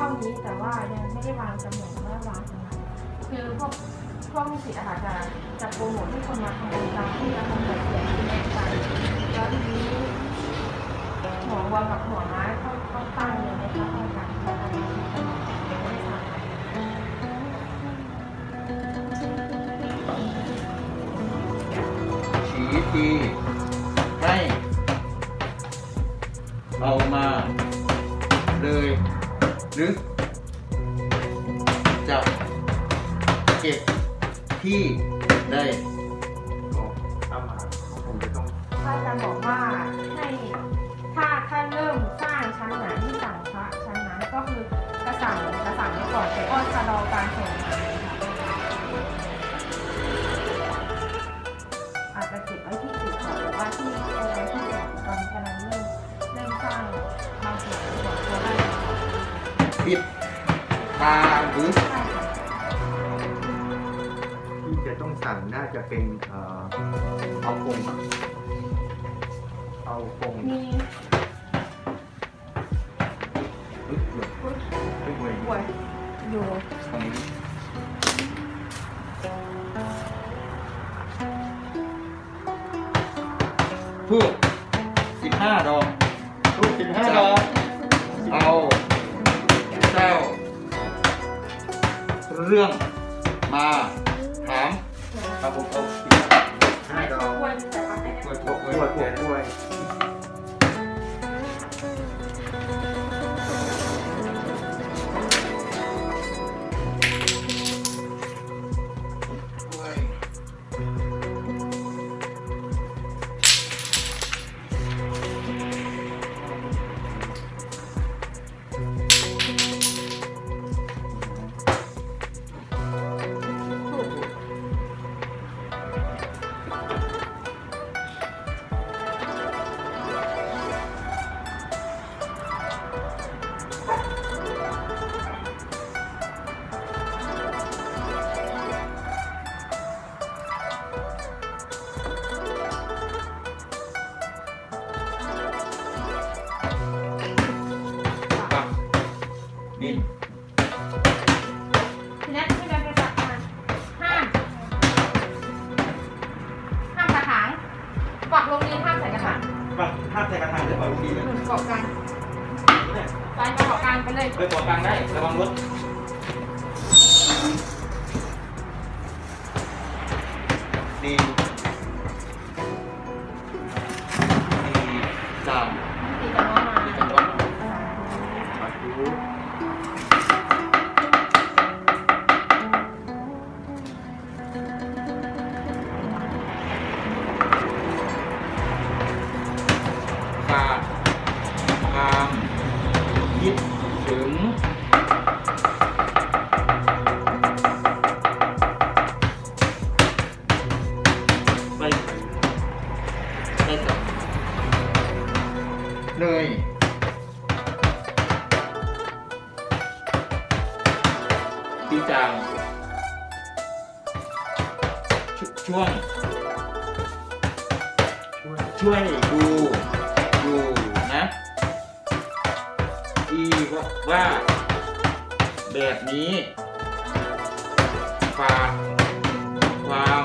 ท่านี้แต่ว่ายังไม่ได้วางจำหน่ายว่าวางตรงไหนคือพวกพวกลูกศิษย์อะค่ะจะจะโปรโมทให้คนมาทำบุญตามที่เราทำแบบเสียงที่แน่ใจแล้วทีนี้หัววัวกับหัวไม้ต้องต้องตั้งเลยในพระอาจารย์จะทำยังไงไม่ได้ทำชี้ทีให้เอามาเลย หรือ จะเก็บที่ได้ก็เอามาผมจะต้องพระอาจารย์บอกว่าให้ถ้าถ้าเริ่มสร้างชั้นไหนที่สั่งพระชั้นนั้นก็คือกระสั่งกระสั่งไว้ก่อนแต่ก็จะรอการส่งมาค่ะอาจจะเก็บไว้ที่จุดก่อนหรือว่าที่อะไรที่ก่อนตอนกำลังเริ่ ปิดตาหรือใช่ค่ะที่จะต้องสั่งน่าจะเป็นเอ่อเอาคงอะเอาคงมีอุ๊ยเดี๋ยวพุทธไม่ไหวป่วยอยู่ตรงนี้ทูบสิบห้าดอกทุกสิบห้าจะดอกเอา เรื่องมาถามครับผมเอาสิบห้าไม่ดอกควรแต่ว่าไม่ได้กล้วย ดี แบบนี้ฝากความ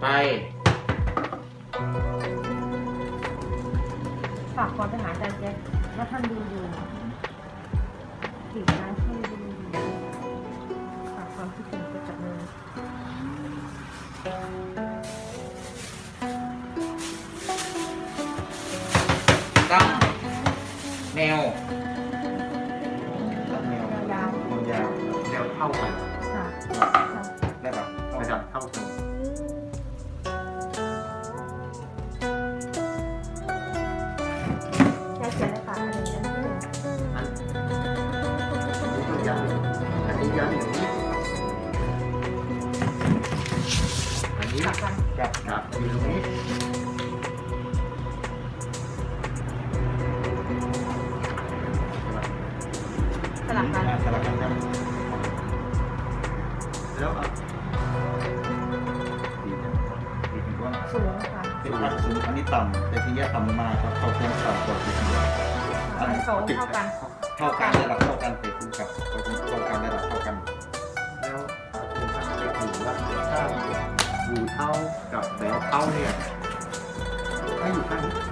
ไปฝากความไปหาอาจารย์แจ๊คว่าท่านดูอยู่ขีดกานที่ดูอยู่ฝากความคิดถึงไปจากมือ เท่ากันๆค่ะได้ปะระดับเท่ากันแค่เขียนได้ค่ะอันนี้อันนี้อันนี้ก็ยาวอันนี้ยาวอย่างนี้อันนี้กลับกันกับกับอยู่ตรงนี้สลับกันอ่าสลับกันครับ แล้วอะดีนะดีถึงว่าสูงค่ะเป็นพักสูงอันนี้ต่ำแต่ที่นี้ต่ำลงมาครับเข้าโค้งต่ำกว่าที่ทีค่ะให้เขาเท่ากันเท่ากันระดับเท่ากันเสร็จคู่กับเราเท่ากันระดับเท่ากัน แล้วอาจารย์ครับเรียกถึงว่าถ้าอยู่เท่ากับแบวเท่าเนี่ยถ้าอยู่ข้างนี้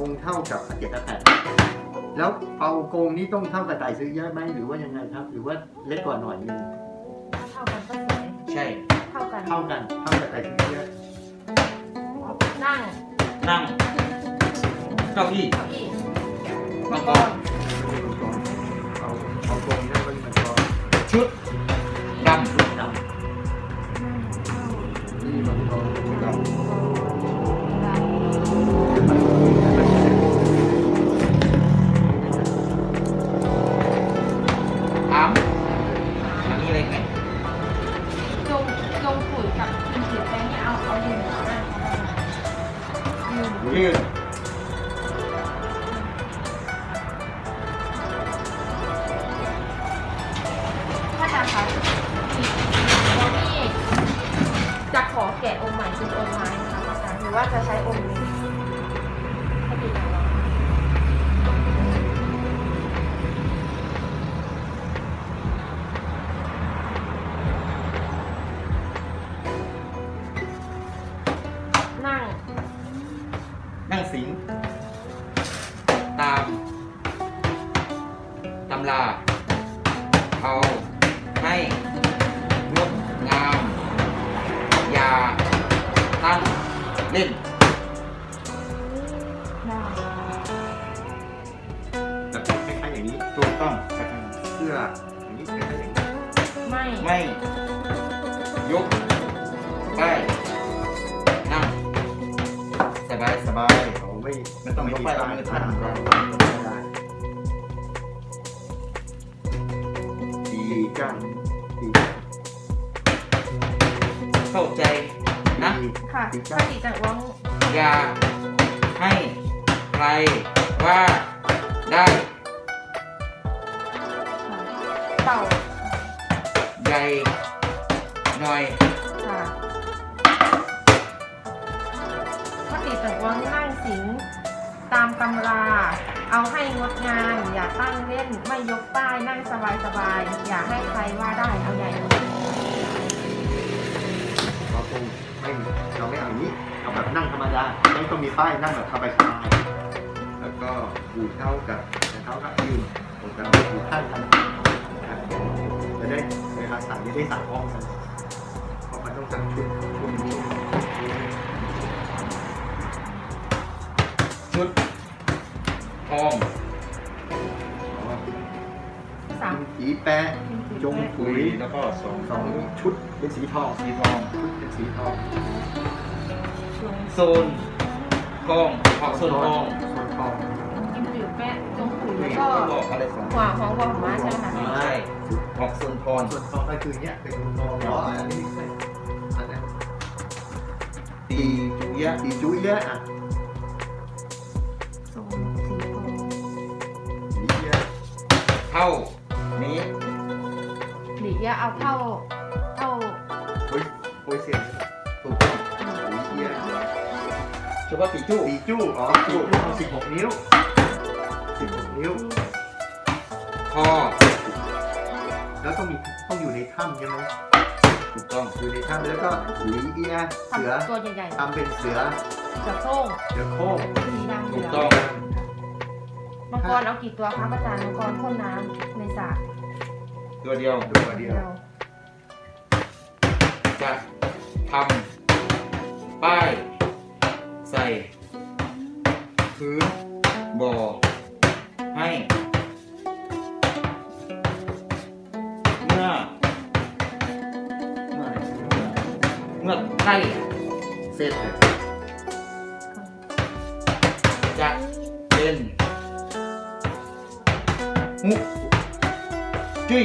องค์เท่ากับอาเจ็ดอาแปดแล้วเอาโกงนี่ต้องเท่ากับไต่ซื้อเยอะไหมหรือว่ายังไงครับ หรือว่าเล็กกว่าหน่อยนึงเท่ากันก็สวยใช่ เท่ากันเท่ากันเท่ากับไต่ซื้อเยอะนั่งนั่งเก้าอี้เก้าอี้มังกรเอาเอาโกงนี่มันมันก็ชุดด ล้ายๆองนี้ถูกต้องเสื้ออย่างนี้คล้ายๆอย่างนี้ไม่ไม่ยกไปนั่งสบายสบายเขาไม่ไม่ต้องยกไปเอามือทำก็ก็ได้ดีดีจังดีเข้าใจนะ ค่ะดีจัถ้างติจากว่าง อย่าให้ใครว่าได้ มีป้ายนั่งแบบสบายๆแล้วก็อยู่เท่ากับเท้ากับยืนผมจะอยู่ข้างกันนะครับจะได้เวลาสั่งจะได้สั่งพร้อมกันเพราะมันต้องสั่งชุดชุดชุดชุดทองอ๋อสามสีแปะจงปุ๋ยแล้วก็สองสองชุดเป็นสีทองสีทองชุดเป็นสีทองโซน ทองออกโซนทองโซนทองกินผิวแปะจงขุยแล้วก็ก็บอกอะไรสองหัวหัวหัวหมาใช่ไหมคะใช่ออกโซนทองส่วนทองก็คือเนี้ยเป็นทองอ๋ออันนี้ใช่อันนั้นตีจุยะสีจุ้ยเยอะอะทรงสีทองสีเยเท่านี้หลีอะเอาเท่า ฉพาะตีจู้สีจู้อ๋อสีจู้สิบหกนิ้วสิบหกนิ้วคอแล้วต้องมีต้องอยู่ในถ้ำใช่ไหมถูกต้องอยู่ในถ้ำแล้วก็หลีเอียเสือทำตัวใหญ่ทำเป็นเสือๆกับโซ่งเสือโค้งสีดำเหถูลืกองต้องมังกรเอากี่ตัวคะอาจารย์มังกรพ่นน้ำในสระตัวเดียวตัวเดียว จะทำป้าย ใส่พื้นบ่อให้ เมื่อ เมื่อไรเมื่อใกล้เสร็จจะเป็นมุกจุ้ย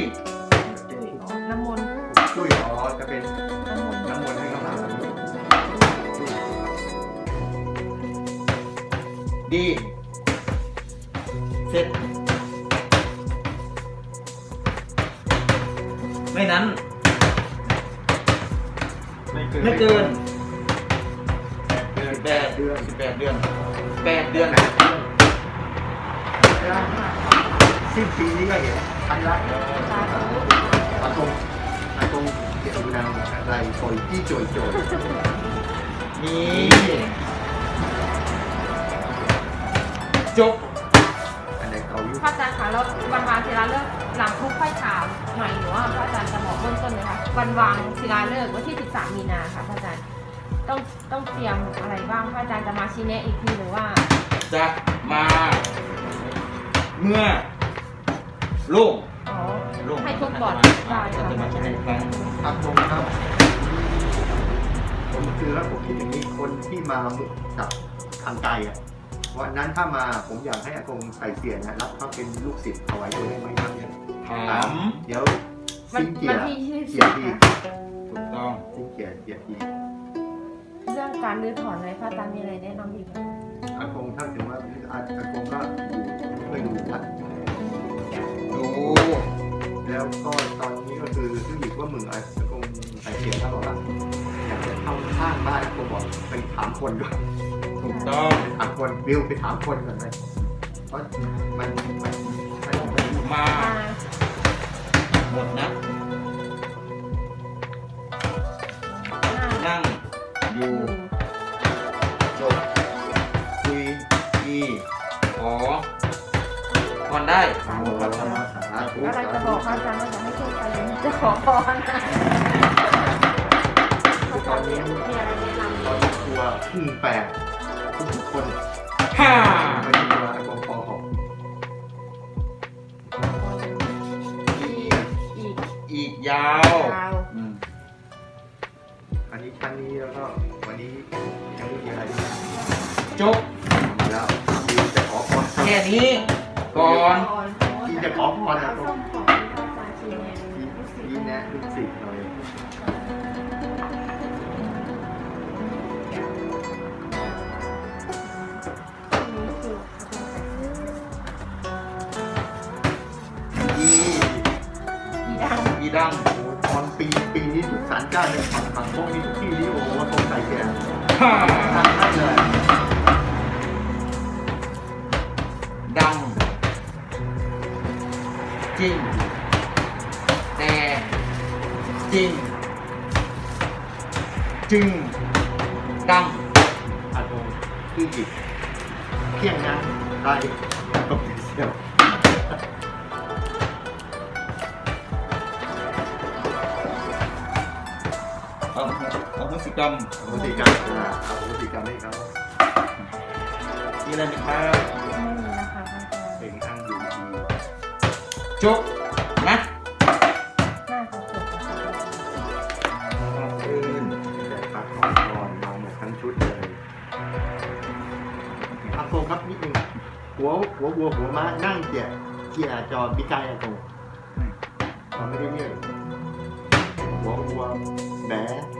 ดี เสร็จ ไม่นั้น ไม่เกินไม่เกินเดือนแปดเดือนสิบแปดเดือนแปดเดือนสิ้นปีนี้ก็เห็นพันละสาธุอากงอากงเกี่ยวกับนางอะไรโอยที่โจยโจยนี่ จบอันไหนเขาอยู่พระอาจารย์คะแล้ววันวางศิลาฤกษ์หลังทุกค่อยถามหน่อยหรือว่าพระอาจารย์จะบอกเบื้องต้นไหมคะวันวางศิลาฤกษ์วันที่ 13 มีนาค่ะพระอาจารย์ต้องต้องเตรียมอะไรบ้างพระอาจารย์จะมาชี้แนะอีกทีหรือว่าจะมา เมื่อลูกอ๋อลูกให้ทุกบอร์ดได้จะค่ะมาใช้อีกครั้งอากงครับ ผมคือแล้วผมคิดอย่างนี้คนที่มาจากทางไกลอะ วันนั้นถ้ามาผมอยากให้อากงใส่เสียนะรับเขาเป็นลูกศิษย์เอาไว้ด้วยได้ไหมครับเนี่ยถามเดี๋ยววันสิ้นเกียวันร์ที่เกียร์ดี24ค่ะถูกต้องสิ้นเกียร์เกียร์ดีเรื่องการรื้อถอนอะไรพระอาจารย์มีอะไรแนะนำอีกไหมอากงถ้าถึงว่าอากงก็อยู่ไม่ดูวัดดูแล้วก็ตอนนี้ก็คือรู้สึกว่ามึงอากงใส่เสียแล้วบอกว่าอยากจะเข้าข้างบ้านอากงบอกไปถามคนก่อนถูก ต้องไปถามคนบิวไปถามคนก่อนไหมเพราะมันมันมันต้องไปดูมามา หมดนะหน้านั่งอยู่อยู่จบคุยอีขอพรได้สาธุครับสาธุอะไรจะบอกพระอาจารย์ว่าจะให้ช่วยใครจะขอพรนะพระอาจารย์มีอะไรแนะนำตอนนี้ครัวพุ่งแปด ทุกคนฮ่าไปดูว่าอากงปอหกอีกอีกอีกยาว ยาวอืมอันนี้ครั้งนี้แล้วก็วันนี้ยังไม่มีอะไรนะจบทำแล้วบิวจะขอพรแค่นี้ก่อนที่จะขอพรนะส้ตรงมของพระอาจารย์ชี้แนะที่แนะลูกศิษย์หน่อย ดังอีดังโอ้ตอนปีปีนี้ทุกสารเจ้าในฝั่งฝั่งพวกนี้ทุกที่นี่โอ้โหตรงใส่แก่ทางท่านเลยดังจริงแต่จริง จึง ดังอาตรงคืออีกเพียงนั้นได้ก็เเอาพฤติกรรมโหติกรรมนะเอาโหติกรรมให้เขามีอะไรไหมครับไม่มีนะคะพระอาจารย์เป็นทางอยู่ดีจบนะน่าจะจบนะคะคืนแต่ปักของก่อนมาหมดทั้งชุดเลยอาโกครับนิดนึงหัวหัววัวหัวม้านั่งเจียเจียจอพิกายอาโกเราไม่ได้เรียกหัววัวแบะแบะแบะ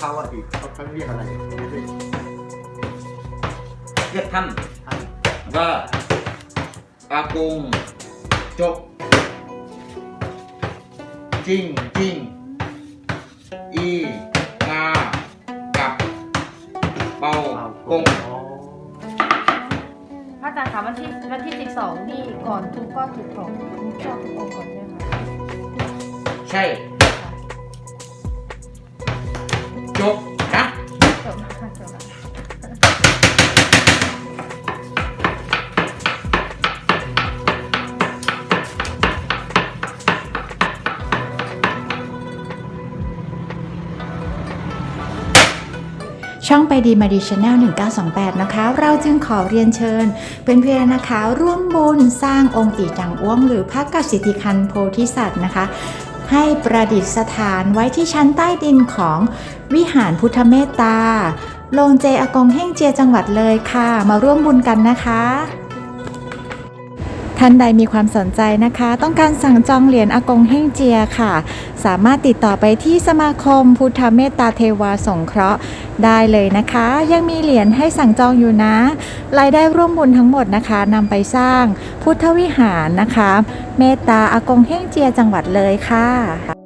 เท่าอะอีกเขาเขาเรียกอะไรไม่ได้เรียกท่านท่านว่าอากงจบ จริงจริงอีงากับเป่าเอากงพระอาจารย์คะวันที่วันที่12นี่ก่อนทุกก็ถูกของทุกก็ทุกองก่อนใช่ไหมใช่ ช่องไปดีมาดีชแนล1928 นะคะ เราจึงขอเรียนเชิญเพื่อนๆนะคะ ร่วมบุญสร้างองค์อีจังอ้วง หรือพระกสิทธิคันโพธิสัตว์นะคะ ให้ประดิษฐานไว้ที่ชั้นใต้ดินของวิหารพุทธเมตตา โรงเจอากงเฮ่งเจียจังหวัดเลยค่ะ มาร่วมบุญกันนะคะ ท่านใดมีความสนใจนะคะ ต้องการสั่งจองเหรียญอากงเฮ่งเจียค่ะ สามารถติดต่อไปที่สมาคมพุทธเมตตาเทวาสงเคราะห์ได้เลยนะคะ ยังมีเหรียญให้สั่งจองอยู่นะรายได้ร่วมบุญทั้งหมดนะคะนำไปสร้างพุทธวิหารนะคะ เมตตาอากงเฮ่งเจียจังหวัดเลยค่ะ